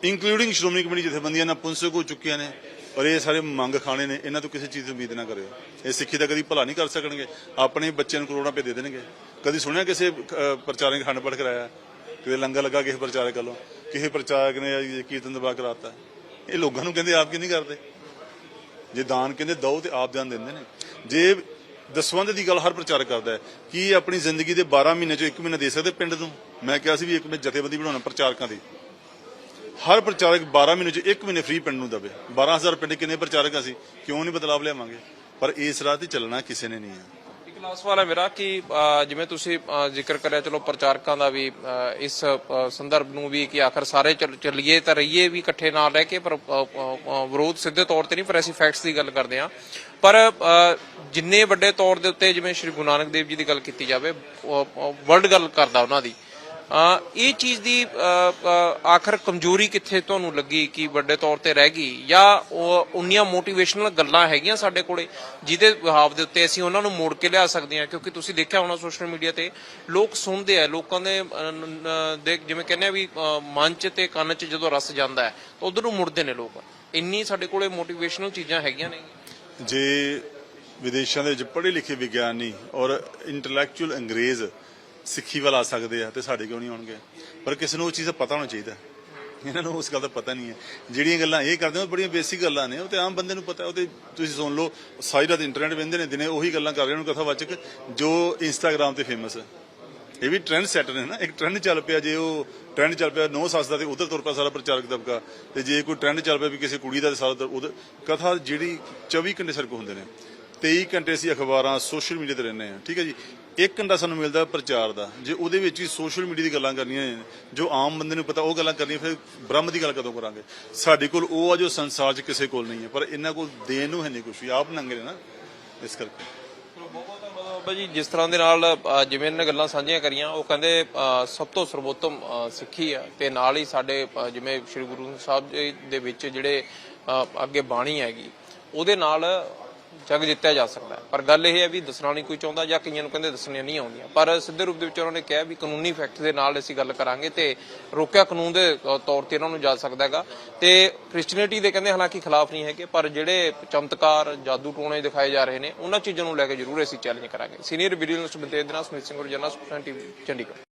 ਇੰਕਲੂਡਿੰਗ ਸ਼੍ਰੋਮਣੀ ਕਮੇਟੀ ਜਥੇਬੰਦੀਆਂ ਨਾਲ ਪੁੰਸਕ ਹੋ ਚੁੱਕੀਆਂ ਨੇ ਔਰ ਇਹ ਸਾਰੇ ਮੰਗ ਖਾਣੇ ਨੇ, ਇਹਨਾਂ ਤੋਂ ਕਿਸੇ ਚੀਜ਼ ਦੀ ਉਮੀਦ ਨਾ ਕਰਿਓ। ਇਹ ਸਿੱਖੀ ਦਾ ਕਦੀ ਭਲਾ ਨਹੀਂ ਕਰ ਸਕਣਗੇ। ਆਪਣੇ ਬੱਚਿਆਂ ਨੂੰ ਕਰੋੜਾਂ ਰੁਪਏ ਦੇ ਦੇਣਗੇ। ਕਦੀ ਸੁਣਿਆ ਕਿਸੇ ਪ੍ਰਚਾਰਕ ਖੰਡ ਪਾਠ ਕਰਾਇਆ ਕਿਤੇ ਲੰਗਰ ਲੱਗਾ, ਕਿਸੇ ਪ੍ਰਚਾਰਕ ਵੱਲੋਂ? ਕਿਸੇ ਪ੍ਰਚਾਰਕ ਨੇ ਕੀਰਤਨ ਦਬਾ ਕਰਾਤਾ? ਇਹ ਲੋਕਾਂ ਨੂੰ ਕਹਿੰਦੇ, ਆਪ ਕਿ ਨਹੀਂ ਕਰਦੇ? ਜੇ ਦਾਨ ਕਹਿੰਦੇ, ਦਓ ਤੇ ਆਪ ਦਾਨ ਦਿੰਦੇ ਨੇ। ਜੇ ਦਸਵੰਧ ਦੀ ਗੱਲ ਹਰ ਪ੍ਰਚਾਰਕ ਕਰਦਾ ਹੈ, ਕੀ ਆਪਣੀ ਜ਼ਿੰਦਗੀ ਦੇ 12 ਮਹੀਨੇ ਚੋਂ ਇੱਕ ਮਹੀਨਾ ਦੇ ਸਕਦੇ ਪਿੰਡ ਨੂੰ ਮੈਂ ਕਿਹਾ ਸੀ ਵੀ ਇੱਕ ਮੈਂ ਜਥੇਬੰਦੀ ਬਣਾਉਣਾ ਪ੍ਰਚਾਰਕਾਂ ਦੀ। ਹਰ ਪ੍ਰਚਾਰਕ 12 ਮਹੀਨੇ ਚ ਇੱਕ ਮਹੀਨੇ ਫ੍ਰੀ ਪਿੰਡ ਨੂੰ ਦਵੇ। 12000 ਪਿੰਡ ਕਿੰਨੇ ਪ੍ਰਚਾਰਕ ਅਸੀਂ? ਕਿਉਂ ਨਹੀਂ ਬਦਲਾਵ ਲਿਆਵਾਂਗੇ? ਪਰ ਇਸ ਰਾਹ ਤੇ ਚੱਲਣਾ ਕਿਸੇ ਨੇ ਨਹੀਂ ਹੈ ਇੱਕ ਲਾਸਟ ਸਵਾਲ ਹੈ ਮੇਰਾ ਕਿ ਜਿਵੇਂ ਤੁਸੀਂ ਜ਼ਿਕਰ ਕਰਿਆ, ਚਲੋ ਪ੍ਰਚਾਰਕਾਂ ਦਾ ਵੀ ਇਸ ਸੰਦਰਭ ਨੂੰ ਵੀ ਕਿ ਆਖਰ ਸਾਰੇ ਚੱਲੀਏ ਤਾਂ ਰਹੀਏ ਵੀ ਇਕੱਠੇ ਨਾਲ ਰਹਿ ਕੇ, ਪਰ ਵਿਰੋਧ ਸਿੱਧੇ ਤੌਰ ਤੇ ਨਹੀਂ, ਪਰ ਅਸੀਂ ਫੈਕਟਸ ਦੀ ਗੱਲ ਕਰਦੇ ਹਾਂ। ਪਰ ਜਿੰਨੇ ਵੱਡੇ ਤੌਰ ਦੇ ਉੱਤੇ ਜਿਵੇਂ ਸ਼੍ਰੀ ਗੁਰੂ ਨਾਨਕ ਦੇਵ ਜੀ ਦੀ ਗੱਲ ਕੀਤੀ ਜਾਵੇ ਵਰਲਡ ਗੱਲ ਕਰਦਾ ਉਹਨਾਂ ਦੀ ਇਹ ਚੀਜ਼ ਦੀ ਆਖਰ ਕਮਜ਼ੋਰੀ ਕਿੱਥੇ ਤੁਹਾਨੂੰ ਲੱਗੀ ਕਿ ਵੱਡੇ ਤੌਰ ਤੇ ਰਹਿ ਗਈ? ਜਾਂ ਉਹ ਉਨੀਆਂ ਮੋਟੀਵੇਸ਼ਨਲ ਗੱਲਾਂ ਹੈਗੀਆਂ ਸਾਡੇ ਕੋਲੇ ਜਿਹਦੇ ਵਿਹਾਵ ਦੇ ਉੱਤੇ ਅਸੀਂ ਉਹਨਾਂ ਨੂੰ ਮੋੜ ਕੇ ਲਿਆ ਸਕਦੇ ਹਾਂ? ਕਿਉਂਕਿ ਤੁਸੀਂ ਦੇਖਿਆ ਹੋਣਾ ਸੋਸ਼ਲ ਮੀਡੀਆ ਤੇ ਲੋਕ ਸੁਣਦੇ ਆ, ਲੋਕਾਂ ਦੇ ਦੇ ਜਿਵੇਂ ਕਹਿੰਦੇ ਆ ਵੀ ਮਨ 'ਚ ਤੇ ਕੰਨ 'ਚ ਜਦੋਂ ਰਸ ਜਾਂਦਾ ਹੈ, ਤਾਂ ਉਧਰ ਨੂੰ ਮੁੜਦੇ ਨੇ ਲੋਕ। ਇੰਨੀ ਸਾਡੇ ਕੋਲੇ ਮੋਟੀਵੇਸ਼ਨਲ ਚੀਜ਼ਾਂ ਹੈਗੀਆਂ ਨੇ। ਜੇ ਵਿਦੇਸ਼ਾਂ ਦੇ ਵਿੱਚ ਪੜ੍ਹੇ ਲਿਖੇ ਵਿਗਿਆਨੀ ਔਰ ਇੰਟੈਲੈਕਚੁਅਲ ਅੰਗਰੇਜ਼ ਸਿੱਖੀ ਵੱਲ ਆ ਸਕਦੇ ਆ ਤੇ ਸਾਡੇ ਕਿਉਂ ਨਹੀਂ ਆਉਣਗੇ? ਪਰ ਕਿਸੇ ਨੂੰ ਉਹ ਚੀਜ਼ ਦਾ ਪਤਾ ਹੋਣਾ ਚਾਹੀਦਾ। ਇਹਨਾਂ ਨੂੰ ਉਸ ਗੱਲ ਦਾ ਪਤਾ ਨਹੀਂ ਹੈ। ਜਿਹੜੀਆਂ ਗੱਲਾਂ ਇਹ ਕਰਦੇ ਉਹ ਬੜੀਆਂ ਬੇਸਿਕ ਗੱਲਾਂ ਨੇ। ਉਹ ਤੇ ਆਮ ਬੰਦੇ ਨੂੰ ਪਤਾ ਉਹ ਤੇ ਤੁਸੀਂ ਸੁਣ ਲਓ, ਸਾਰੀ ਰਾਤ ਇੰਟਰਨੈਟ ਵੇਂਦੇ ਨੇ, ਦਿਨੇ ਉਹੀ ਗੱਲਾਂ ਕਰ ਰਹੇ ਨੇ ਕਥਾਵਾਚਕ, ਜੋ ਇੰਸਟਾਗ੍ਰam ਤੇ ਫੇਮਸ ਹੈ। ਇਹ ਵੀ ਟ੍ਰੈਂਡ ਸੈਟਰ ਨੇ ਨਾ। ਇੱਕ ਟ੍ਰੈਂਡ ਚੱਲ ਪਿਆ, ਜੇ ਉਹ ਟ੍ਰੈਂਡ ਚੱਲ ਪਿਆ ਨੋ ਸੱਸ ਦਾ ਤੇ ਉਧਰ ਤੁਰ ਪਿਆ ਸਾਰਾ ਪ੍ਰਚਾਰਕ ਦਬਕਾ। ਤੇ ਜੇ ਕੋਈ ਟ੍ਰੈਂਡ ਚੱਲ ਪਿਆ ਵੀ ਕਿਸੇ ਕੁੜੀ ਦਾ ਤੇ ਸਾਰਾ ਉਧਰ ਕਥਾ ਜਿਹੜੀ 24 ਘੰਟੇ ਸਾਡੇ ਹੁੰਦੇ ਨੇ। 23 ਘੰਟੇ ਅਸੀਂ ਅਖਬਾਰਾਂ ਸੋਸ਼ਲ ਮੀਡੀਆ ਤੇ ਰਹਿੰਦੇ ਹਾਂ, ਠੀਕ ਹੈ ਜੀ? ਇੱਕ ਘੰਟਾ ਸਾਨੂੰ ਮਿਲਦਾ ਪ੍ਰਚਾਰ ਦਾ। ਜੇ ਉਹਦੇ ਵਿੱਚ ਵੀ ਸੋਸ਼ਲ ਮੀਡੀਆ ਦੀ ਗੱਲਾਂ ਕਰਨੀਆਂ ਜੋ ਆਮ ਬੰਦੇ ਨੂੰ ਪਤਾ ਉਹ ਗੱਲਾਂ ਕਰਨੀਆਂ, ਫਿਰ ਬ੍ਰਹਮ ਦੀ ਗੱਲ ਕਦੋਂ ਕਰਾਂਗੇ? ਸਾਡੇ ਕੋਲ ਉਹ ਆ ਜੋ ਸੰਸਾਰ 'ਚ ਕਿਸੇ ਕੋਲ ਨਹੀਂ ਹੈ, ਪਰ ਇਹਨਾਂ ਕੋਲ ਦੇਣ ਨੂੰ ਹੈ ਨਹੀਂ ਕੁਝ ਵੀ। ਆਪ ਨੰਗੇ ਨੇ ਨਾ, ਇਸ ਕਰਕੇ। ਬਾਬਾ ਜੀ। ਜਿਸ ਤਰ੍ਹਾਂ ਦੇ ਨਾਲ ਜਿਵੇਂ ਇਹਨਾਂ ਨੇ ਗੱਲਾਂ ਸਾਂਝੀਆਂ ਕਰੀਆਂ, ਉਹ ਕਹਿੰਦੇ ਸਭ ਤੋਂ ਸਰਵੋਤਮ ਸਿੱਖੀ ਆ। ਤੇ ਨਾਲ ਹੀ ਸਾਡੇ ਜਿਵੇਂ ਸ੍ਰੀ ਗੁਰੂ ਸਾਹਿਬ ਜੀ ਦੇ ਵਿੱਚ ਜਿਹੜੇ ਅੱਗੇ ਬਾਣੀ ਹੈਗੀ, ਉਹਦੇ ਨਾਲ ਜਗ ਜਿੱਤਿਆ ਜਾ ਸਕਦਾ ਹੈ। ਪਰ ਗੱਲ ਇਹ ਹੈ ਵੀ ਦੱਸਣਾ ਨਹੀਂ ਕੋਈ ਚਾਹੁੰਦਾ ਜਾਂ ਕਈਆਂ ਨੂੰ ਕਹਿੰਦੇ ਦੱਸਣੀਆਂ ਨਹੀਂ ਆਉਂਦੀਆਂ। ਪਰ ਸਿੱਧੇ ਰੂਪ ਦੇ ਵਿੱਚ ਉਹਨਾਂ ਨੇ ਕਿਹਾ ਵੀ ਕਾਨੂੰਨੀ ਫੈਕਟ ਦੇ ਨਾਲ ਅਸੀਂ ਗੱਲ ਕਰਾਂਗੇ ਤੇ ਰੋਕਿਆ ਕਾਨੂੰਨ ਦੇ ਤੌਰ ਤੇ ਇਹਨਾਂ ਨੂੰ ਜਾ ਸਕਦਾ ਹੈਗਾ। ਤੇ ਕ੍ਰਿਸਚੀਅਨਿਟੀ ਦੇ ਕਹਿੰਦੇ ਹਾਲਾਂਕਿ ਖਿਲਾਫ ਨਹੀਂ ਹੈਗੇ, ਪਰ ਜਿਹੜੇ ਚਮਤਕਾਰ, ਜਾਦੂ ਟੋਣੇ ਦਿਖਾਏ ਜਾ ਰਹੇ ਨੇ, ਉਹਨਾਂ ਚੀਜ਼ਾਂ ਨੂੰ ਲੈ ਕੇ ਜ਼ਰੂਰ ਅਸੀਂ ਚੈਲੰਜ ਕਰਾਂਗੇ। ਸੀਨੀਅਰ ਵੀਡੀਓ ਜਰਨਲਿਸਟ ਬੰਦੇ ਦੇ ਨਾਲ ਸਮਿਤ ਸਿੰਘ ਗੁਰਜਨਾ ਸੁਖਨਾ ਟੀਵੀ ਚੰਡੀਗੜ੍ਹ।